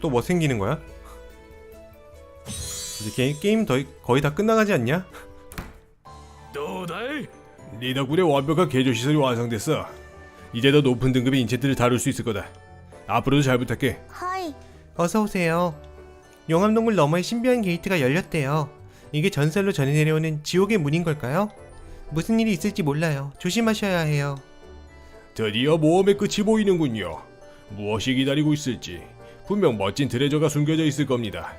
또 뭐 생기는 거야? 이제 게, 게임 더, 거의 다 끝나가지 않냐? 또다이? 네 덕분에 완벽한 개조 시설이 완성됐어. 이제 더 높은 등급의 인체들을 다룰 수 있을 거다. 앞으로도 잘 부탁해. 하이. 어서 오세요. 용암동굴 너머의 신비한 게이트가 열렸대요. 이게 전설로 전해 내려오는 지옥의 문인 걸까요? 무슨 일이 있을지 몰라요. 조심하셔야 해요. 드디어 모험의 끝이 보이는군요. 무엇이 기다리고 있을지 분명 멋진 드레저가 숨겨져 있을 겁니다.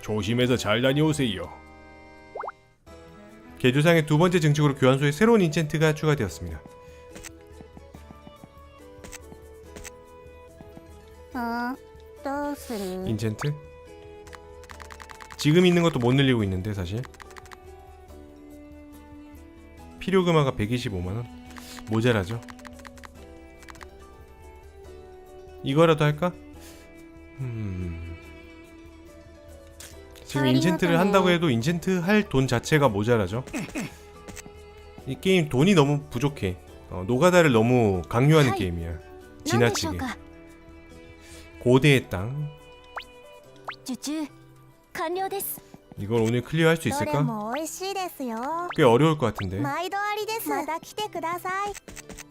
조심해서 잘 다녀오세요. 개조상의 두 번째 증축으로 교환소에 새로운 인챈트가 추가되었습니다. 어, 또 쓰리. 인챈트? 지금 있는 것도 못 늘리고 있는데 사실 필요 금화가 125만원 모자라죠 이거라도 할까? 지금 인젠트를 한다고 해도 인젠트 할 돈 자체가 모자라죠. 이 게임 돈이 너무 부족해. 어, 노가다를 너무 강요하는 게임이야. 지나치게. 고대의 땅. 이걸 오늘 클리어할 수 있을까? 꽤 어려울 것 같은데.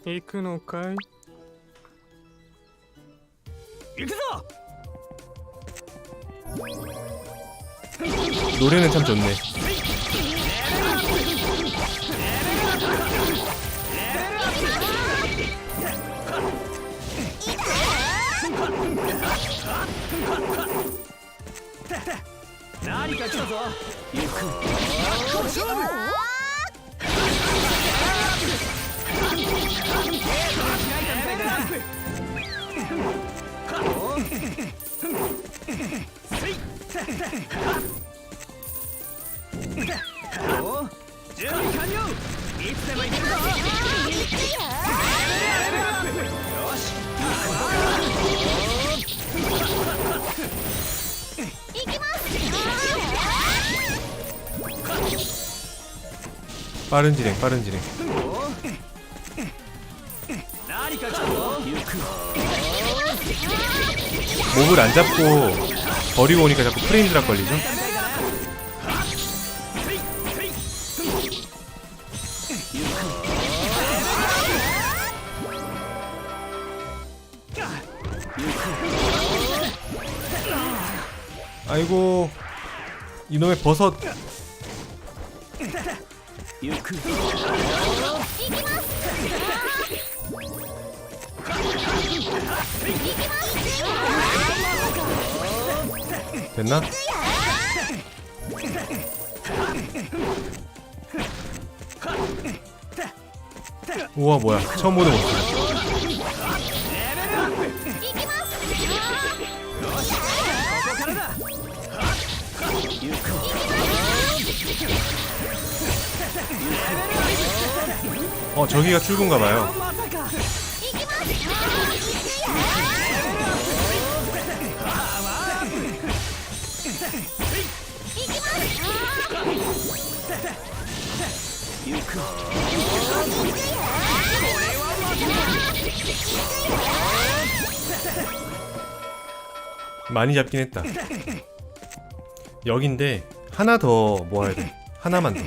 이크노카이. 이크노! 노래는 참 좋네 빠른 진행 빠른 진행. 몸을 안 잡고 버리고 오니까 자꾸 프레임 드랍 걸리죠? 아이고 이놈의 버섯 됐나? 우와 뭐야. 처음 보는 모습 어 저기가 출구인가봐요 많이 잡긴 했다. 여긴데 하나 더 모아야 돼. 하나만 더.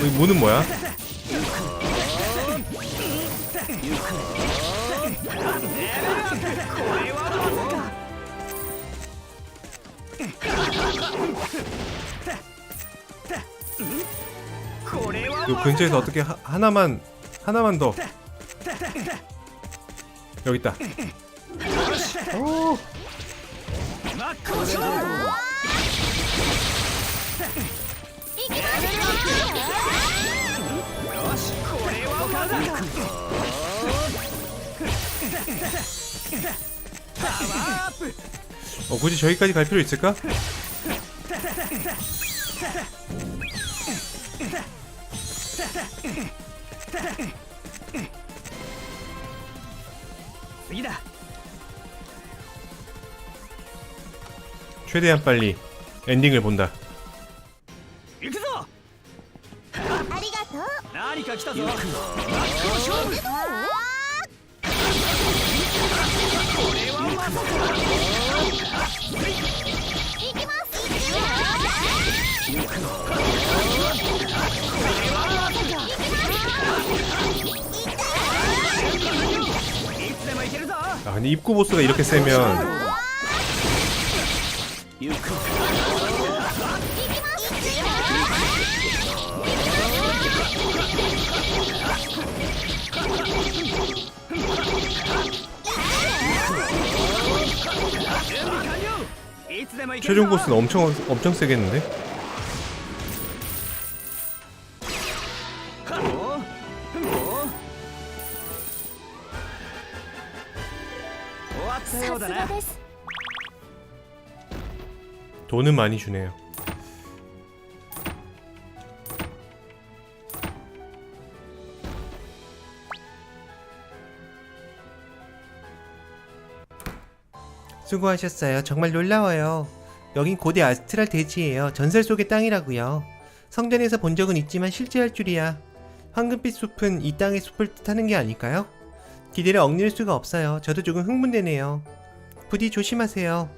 여기 문은 뭐야? 요 근처에서 어, 어떻게 하, 하나만 하나만 더 여기 있다. 오. 어 굳이 저기까지 갈 필요 있을까? 次だ 최대한 빨리 엔딩을 본다. 입구 보스가 이렇게 세면 최종 보스는 엄청 엄청 세겠는데? 돈은 많이 주네요. 수고하셨어요. 정말 놀라워요. 여긴 고대 아스트랄 대지예요. 전설 속의 땅이라고요. 성전에서 본 적은 있지만 실제 할 줄이야. 황금빛 숲은 이 땅의 숲을 뜻하는 게 아닐까요? 기대를 억누를 수가 없어요. 저도 조금 흥분되네요. 부디 조심하세요.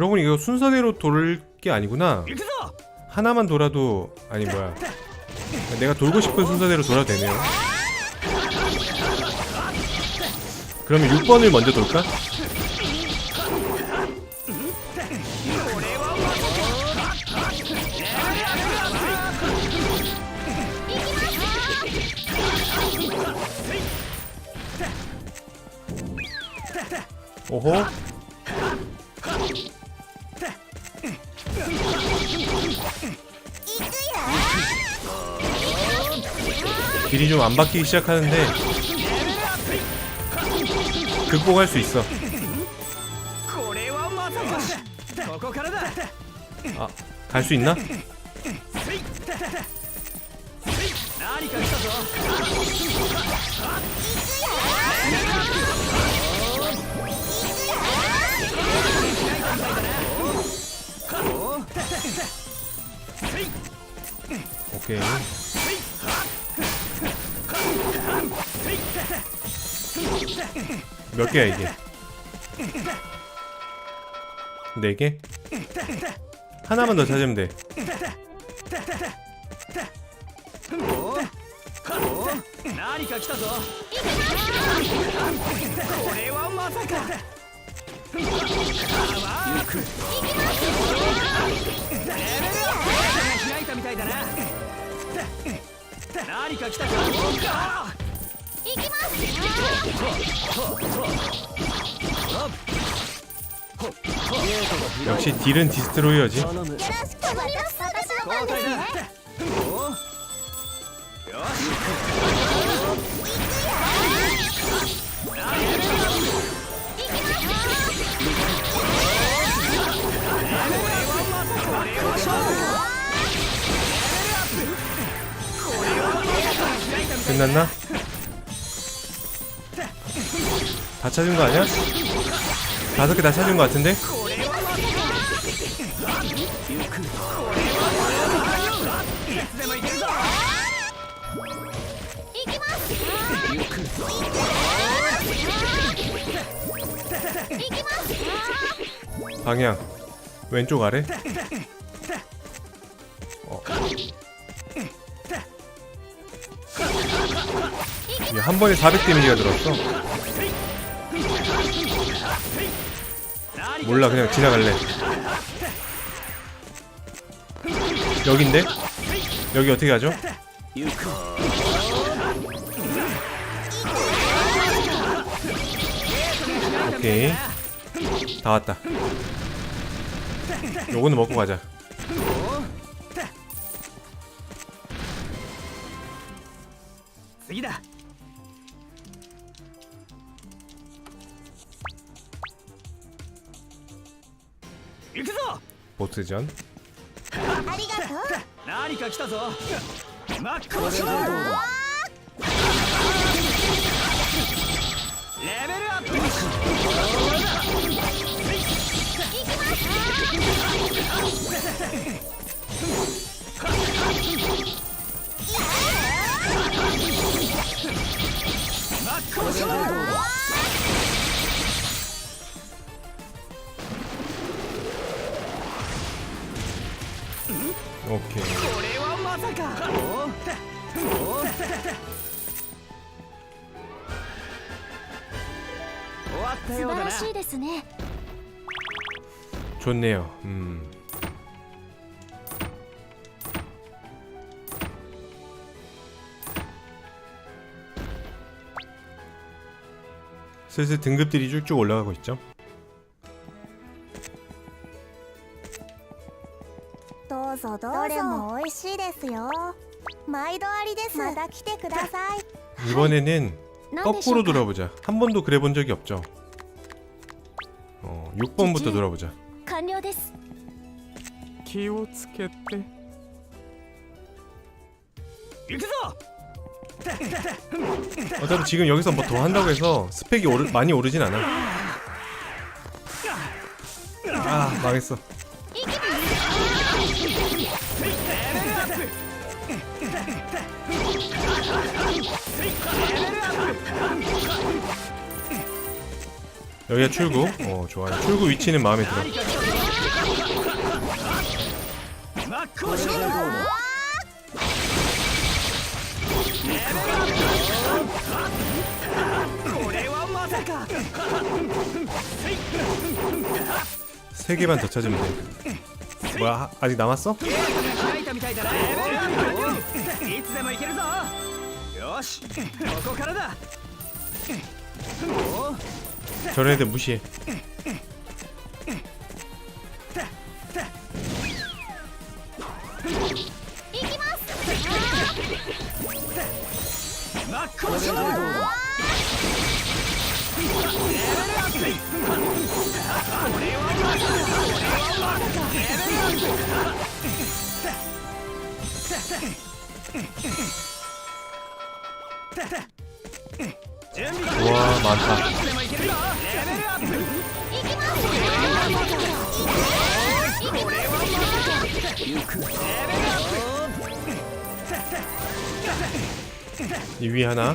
그러고 보니 이거 순서대로 돌 게 아니구나. 하나만 돌아도 아니 뭐야. 내가 돌고 싶은 순서대로 돌아도 되네요. 그러면 6번을 먼저 돌까? 오호. 길이 좀 안 바뀌기 시작하는데 극복할 수 있어 아, 갈 수 있나? 오케이 몇 개야 이게? 네 개? 하나만 더 찾으면 돼. 역시 딜은 디스트로이어지. 끝났나? 다 찾은 거 아니야? 다섯 개 다 찾은 거 같은데? 방향 왼쪽 아래? 어. 한 번에 400 데미지가 들었어. 몰라 그냥 지나갈래. 여긴데? 여기 어떻게 가죠? 오케이. 다 왔다. 요거는 먹고 가자. 行くぞ。ボツちゃん？ありがとう。何か来たぞ。真っ向勝負レベルアップ。きます。勝負まさかおお終わった素ようだな晴らしいですね 좋네요 음 슬슬 등급들이 쭉쭉 올라가고 있죠 ぞどうぞどれも美味しいですよ毎度ありですまた来てください 이번에는 何でしょ 거꾸로 うか 돌아보자 한 번도 그래 본 적이 없죠 어 6번부터 지지. 돌아보자 完了です 気をつけて行くぞ 어차피 지금 여기서 뭐 더 한다고 해서 스펙이 오르, 많이 오르진 않아 아 망했어 여기가 출구? 어 좋아요. 출구 위치는 마음에 들어. 세개만더 찾으면 돼. 뭐야? 하, 아직 남았어? 저런 애들 무시해. 우와 많다. 이 위 하나.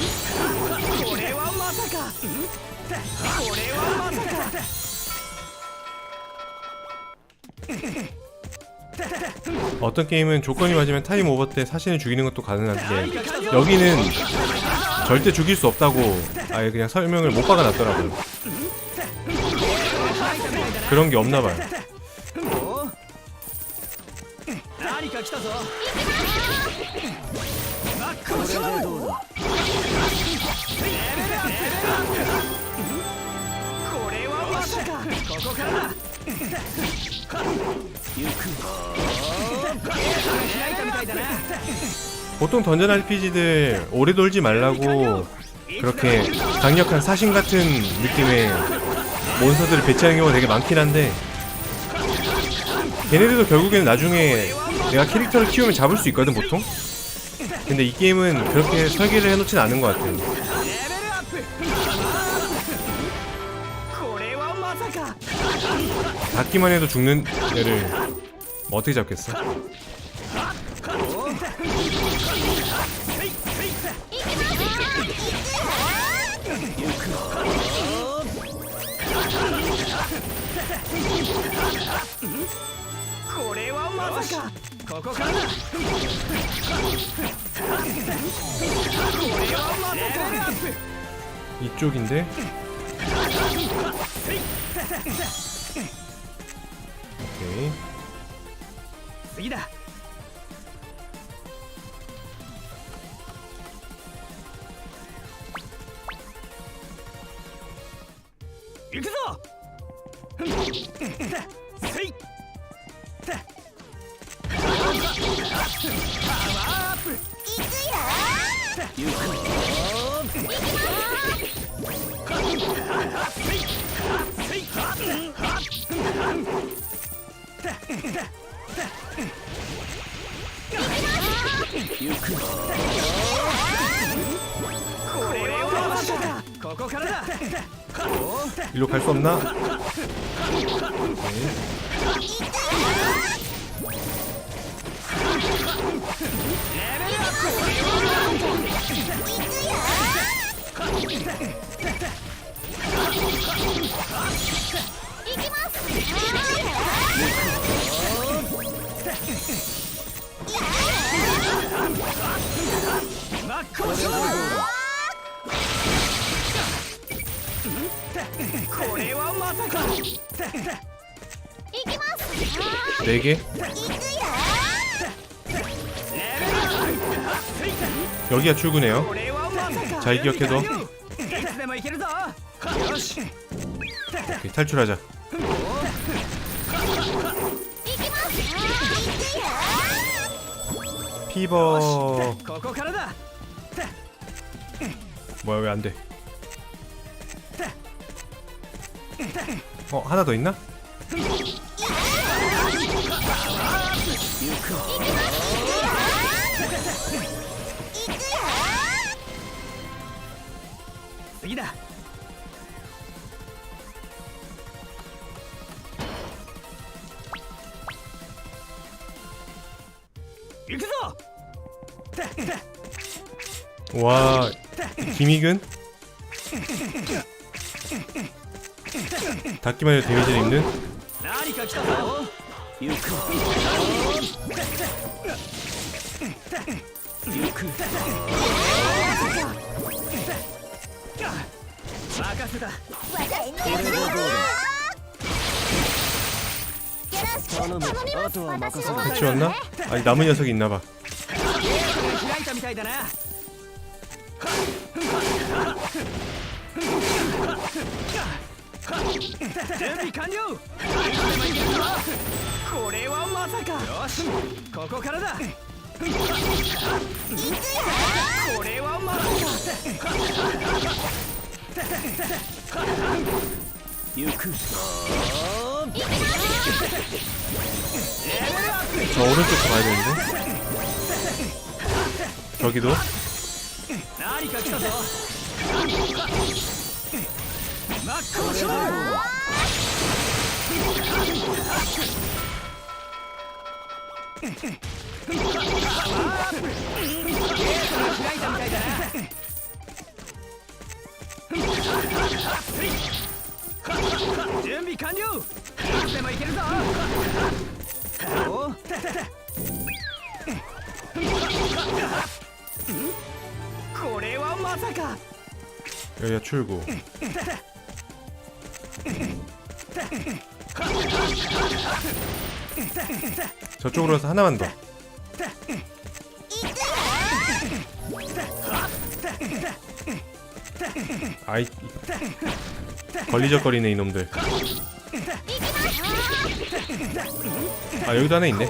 まさかこれはまさか 어떤 게임은 조건이 맞으면 타임 오버 때 사신을 죽이는 것도 가능한데 여기는 절대 죽일 수 없다고 아예 그냥 설명을 못 박아놨더라고요. 그런 게 없나 봐요. 보통 던전 RPG들 오래 돌지 말라고 그렇게 강력한 사신 같은 느낌의 몬스터들을 배치하는 경우가 되게 많긴 한데 걔네들도 결국에는 나중에 내가 캐릭터를 키우면 잡을 수 있거든 보통? 근데 이 게임은 그렇게 설계를 해놓진 않은 것 같아요 잡기만 해도 죽는 애를 뭐 어떻게 잡겠어? 이쪽인데 OK 次だ。行くぞ。せい。パワーアップ。行くよ。行く行きます。 일로 갈 수 없나? 네. 네 개? 여기가 출구네요. 잘 기억해둬. 오케이, 탈출하자. 피버. 어, 뭐야 왜 안 돼? 어 하나 더 있나? 와 김희균 닿기만 해도 데미지를 입는 같이 왔나? 아니 남은 녀석이 있나봐 準備完了これはまさかよしここからだこれはまさか行く 저 오른쪽도 가야 되는데 저기도 何か来たぞ 真 っこれはまさか。 저쪽으로 해서 하나만 더. 아이 걸리적거리네 이놈들. 아 여기도 하나 있네.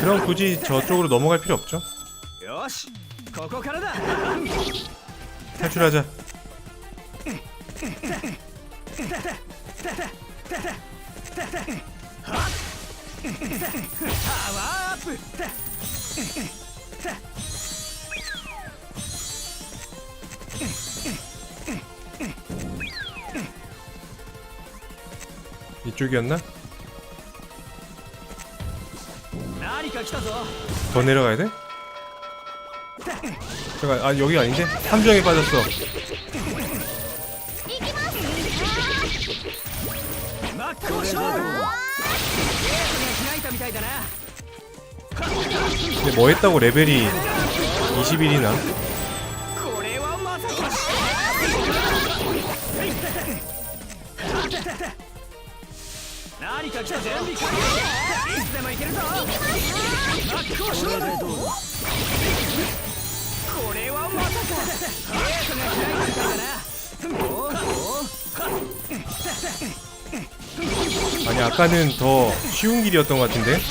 그럼 굳이 저쪽으로 넘어갈 필요 없죠. 탈출하자. 이쪽이었나? 더 내려가야 돼? 잠깐 아 여기 아닌데? 함정에 빠졌어 근데 뭐 했다고 레벨이 21이나? これはまさか何か来た準備完了いつでもいけるぞ真っ向勝負これはまさかゲートが開いたみたいだなおお 아니 아까는 더 쉬운 길이었던 것 같은데? 準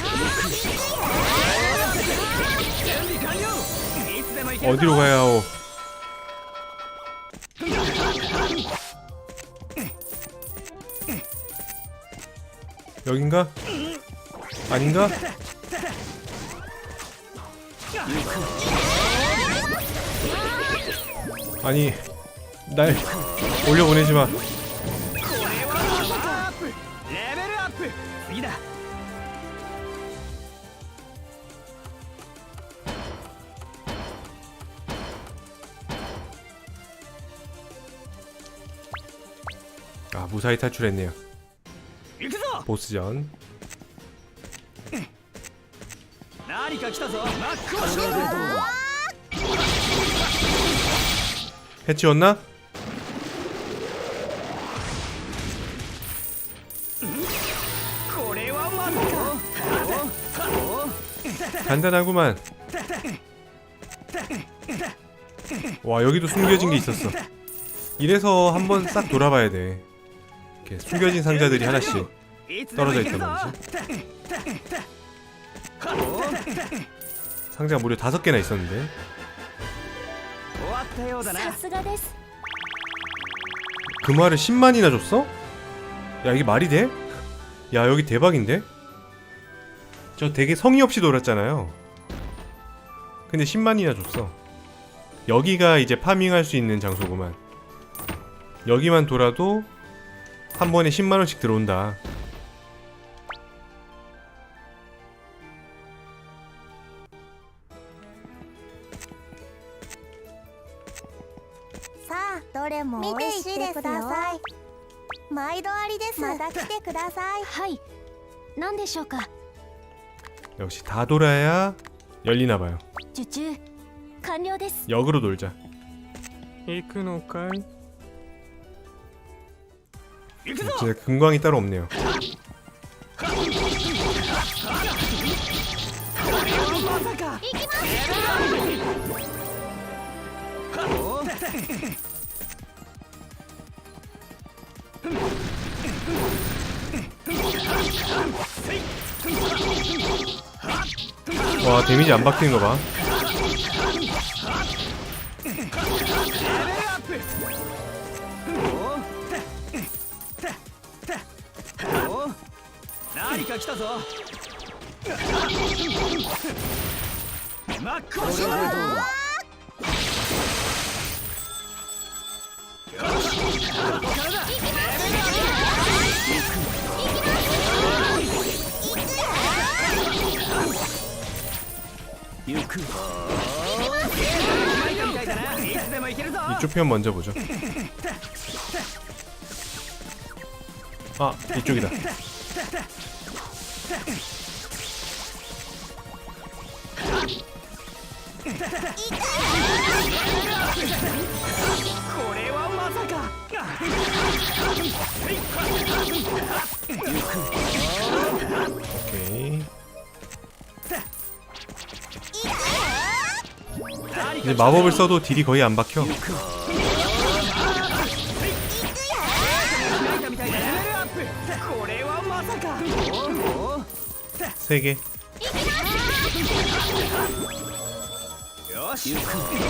備完了いつでもいけるぞ 어디로 가야 하오? 여긴가? 아닌가? 아니 날 올려보내지마. 아 무사히 탈출했네요. 보스전. 해치웠나? 간단하구만. 와 여기도 숨겨진 게 있었어. 이래서 한번 싹 돌아봐야 돼. 이렇게 숨겨진 상자들이 하나씩 떨어져 있단 말이지. 상자가 무려 다섯 개나 있었는데. 終わったようだなさすがです 그 말을 10만이나 줬어? 야 이게 말이 돼? 야 여기 대박인데? 저 되게 성의 없이 놀았잖아요 근데 10만이나 줬어 여기가 이제 파밍할 수 있는 장소구만 여기만 돌아도 한 번에 10만원씩 들어온다 はい何でしょうか 역시 다 돌아야 열리나봐요 受注完了です 역으로 놀자 行くのかい行くぞ 진짜 금광이 따로 없네요 와 데미지 안 박히는 거 봐 이쪽 표현 먼저 보죠. 아 이쪽이다. 오케이. 이제 마법을 써도 딜이 거의 안 박혀. 세개. 아, 아, 아.